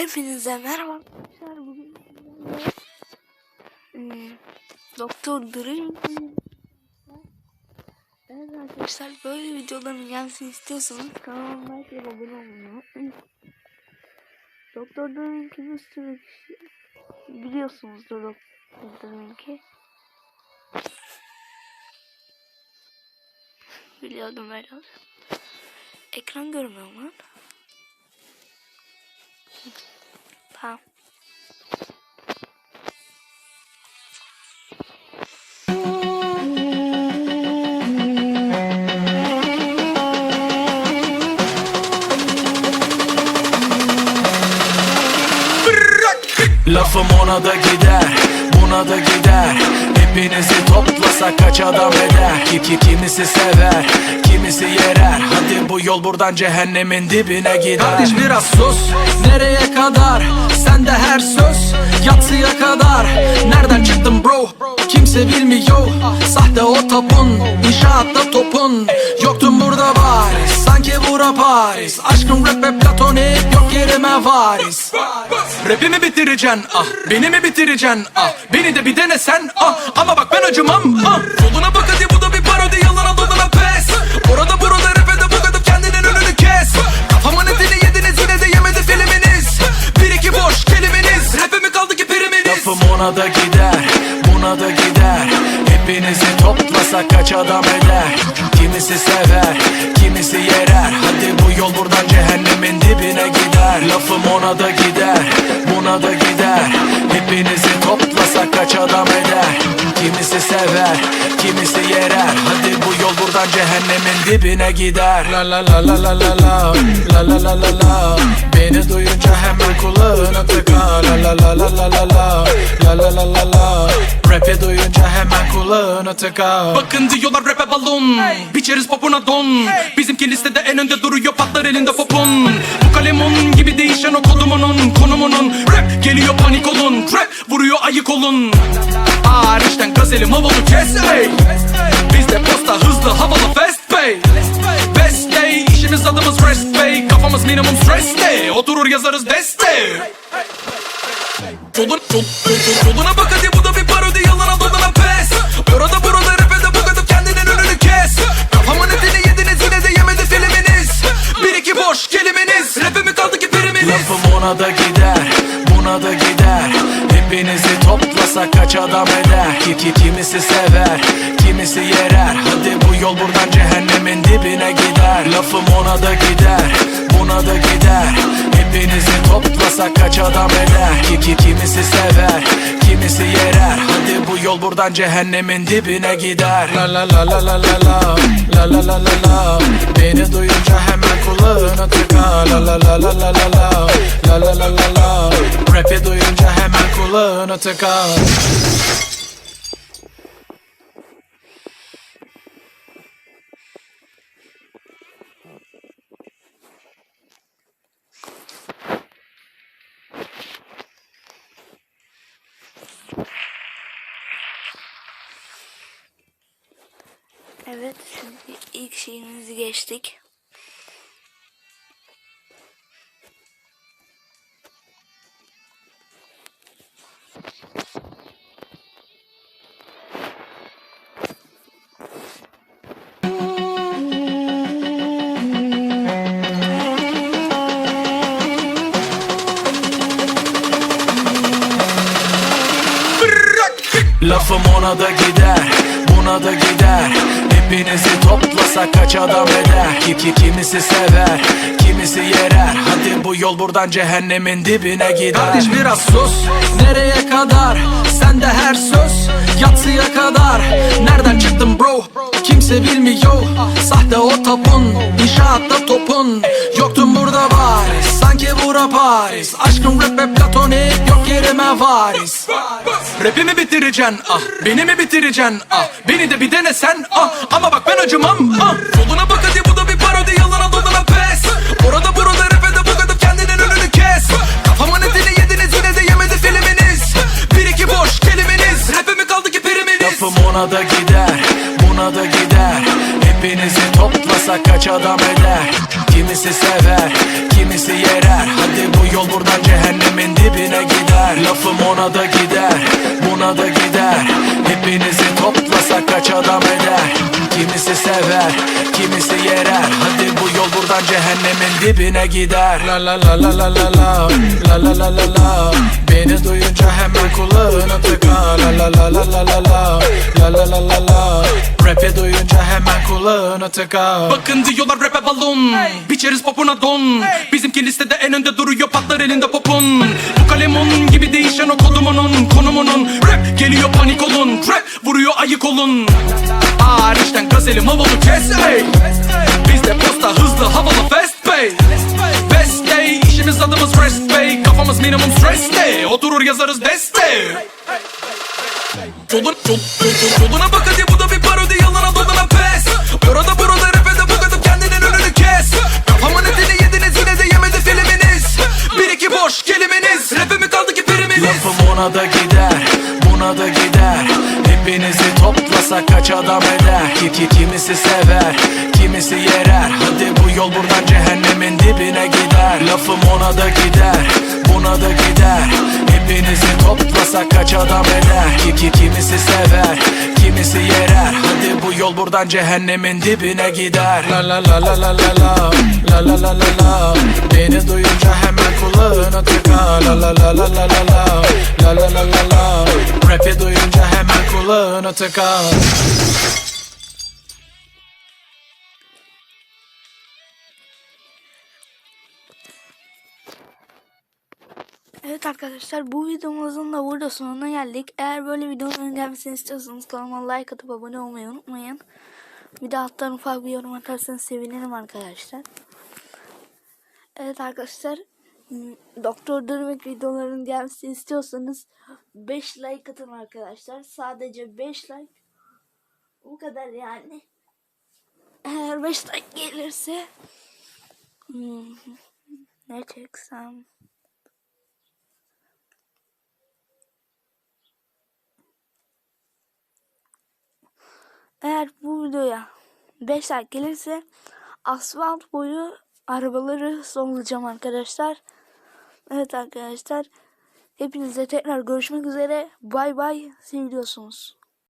Hepinize merhaba arkadaşlar. Bugün Doktor Dream Evet arkadaşlar böyle videoların gelmesini istiyorsanız kanalıma like ve abone olmayı. Doktor Dream'ki bir sürü kişi biliyorsunuzdur Doktor Dream'ki. Biliyordum herhalde. Ekran görmüyor mu lan? Tamam. Lafım ona da gider, buna da gider Hepinizi toplasak kaç adam eder? Ki, ki Kimisi sever, kimisi yerer. Hadi bu yol buradan cehennemin dibine gider. Kardeş biraz sus, nereye kadar? Sende her söz, yatsıya kadar. Nereden çıktın bro? Kimse bilmiyor. Sahte o tapun, inşaatta topun bura Paris. Aşkın rap ve platonik, yok yerime varis. Rapimi bitireceksin ah. Beni mi bitireceksin ah? Beni de bir denesen ah. Ama bak ben acımam ah. Yoluna bak hadi bu da bir parodi. Yalana dolana pes. Orada burada rapede bu kadar kendinin önünü kes. Kafamın etini yediniz yine de yemedi filminiz Bir iki boş kelimeniz Rapimi kaldı ki priminiz Lafım ona da toplasak kaç adam eder Kimisi sever Kimisi yerer Hadi bu yol buradan cehennemin dibine gider Lafım ona da gider Buna da gider Hepinizi toplasak kaç adam eder Kimisi sever Kimisi yerer Hadi bu yol buradan cehennemin dibine gider La la la la la la la La la la la la Beni duyunca hemen kulağına tıka La la la la la la la La la la la la Rap'i duyunca hemen kulağına tıka Bakın diyorlar rap'e balon. Biçeriz popuna don. Bizimki listede en önde duruyor patlar elinde popon. Bu kalem onun gibi değişen o kodumunun Konumunun Rap geliyor panik olun. Rap vuruyor ayık olun. Hariçten gazelim havalı kes ey Bizde posta hızlı havalı fast pay. Best day işimiz adımız rest pay. Kafamız minimum stress'te Oturur yazarız deste. Yolun, yol, yol, yoluna bak hadi bu da bir parodi Toplasak kaç adam eder ki Kimisi sever, kimisi yerer Hadi bu yol buradan cehennemin dibine gider Lafım ona da gider, buna da gider Hepinizi toplasak kaç adam eder ki, ki Kimisi sever, kimisi yerer Hadi bu yol buradan cehennemin dibine gider La la la la la la la La la la la la Beni duyunca hemen kulağına tıka La la la la la la la La la la la la Rap'i duyunca hemen kulağına tıka Evet şimdi ilk şeyimizi geçtik. Lafım ona da gider, buna da gider Hepinizi toplasak kaç adam eder? Ki, ki Kimisi sever, kimisi yerer. Hadi bu yol buradan cehennemin dibine gider. Kardeş biraz sus, nereye kadar? Sende her söz, yatsıya kadar. Nereden çıktın bro? Kimse bilmiyor. Sahte o tapun, inşaatta topun. Yoktun burada bariz, sanki bura Paris. Aşkın rap ve platonik, yok yerime varis. Rapimi bitireceksin ah. Beni mi bitireceksin ah. Beni de bir denesen ah Ama bak ben acımam. Ah Yoluna bak hadi bu da bir parodi. Yalana dolana pes. Orada burada rapede bu kadar kendinin önünü kes. Kafamın etini yediniz yine de yemedi filminiz Bir iki boş kelimeniz. Rapimi kaldı ki priminiz Lafım ona da gider Buna da gider. Hepinizi toplasak kaç adam eder? Kimisi sever Kimisi yerer. Hadi bu yol buradan cehennem Lafım ona da gider buradan cehennemin dibine gider La la la la la la la La la la la la Beni duyunca hemen kulağını tıka La la la la la la la La la la la la Rap'i duyunca hemen kulağını tıka Bakın diyorlar rap'e balon Biçeriz popuna don Bizimki listede en önde duruyor patlar elinde popun Bu kalem onun gibi değişen o kodumunun Konumunun Rap geliyor panik olun Rap vuruyor ayık olun Hariçten gazelim havalı kes ey Bizde posta hızlı Oturur yazarız beste. Yolun, yol, yol, yoluna bak hadi bu da bir parodi yalana dolana pes. Orada burada rapede bu kadar kendinin önünü kes. Kafamın etini yediniz yine de yemedi filminiz Bir iki boş kelimeniz Rap'e mi kaldı ki priminiz? Lafım ona da gider buna da gider. Hepinizi toplasak kaç adam eder? Ki Kimisi sever kimisi yerer. Hadi bu yol buradan cehennemin dibine gider. Lafım ona da gider buna da gider Hepinizi toplasak kaç adam eder ki, ki Kimisi sever kimisi yerer Hadi bu yol buradan cehennemin dibine gider La la la la la la la La la la la la Beni duyunca hemen kulağını tıka La la la la la la la La la la la la Rap'i duyunca hemen kulağını tıka Evet arkadaşlar bu videomuzun da burada sonuna geldik. Eğer böyle videoların gelmesini istiyorsanız kanalıma like atıp abone olmayı unutmayın. Bir de alttan ufak bir yorum atarsanız sevinirim arkadaşlar. Evet arkadaşlar m, Doktor Dürmek videoların gelmesini istiyorsanız 5 like atın arkadaşlar. Sadece 5 like. Bu kadar yani. Eğer 5 like gelirse hmm, ne çeksem Eğer bu videoya 5 like gelirse asfalt boyu arabaları sollayacağım arkadaşlar. Evet arkadaşlar. Hepinize tekrar görüşmek üzere. Bay bay. Seviyorsunuz.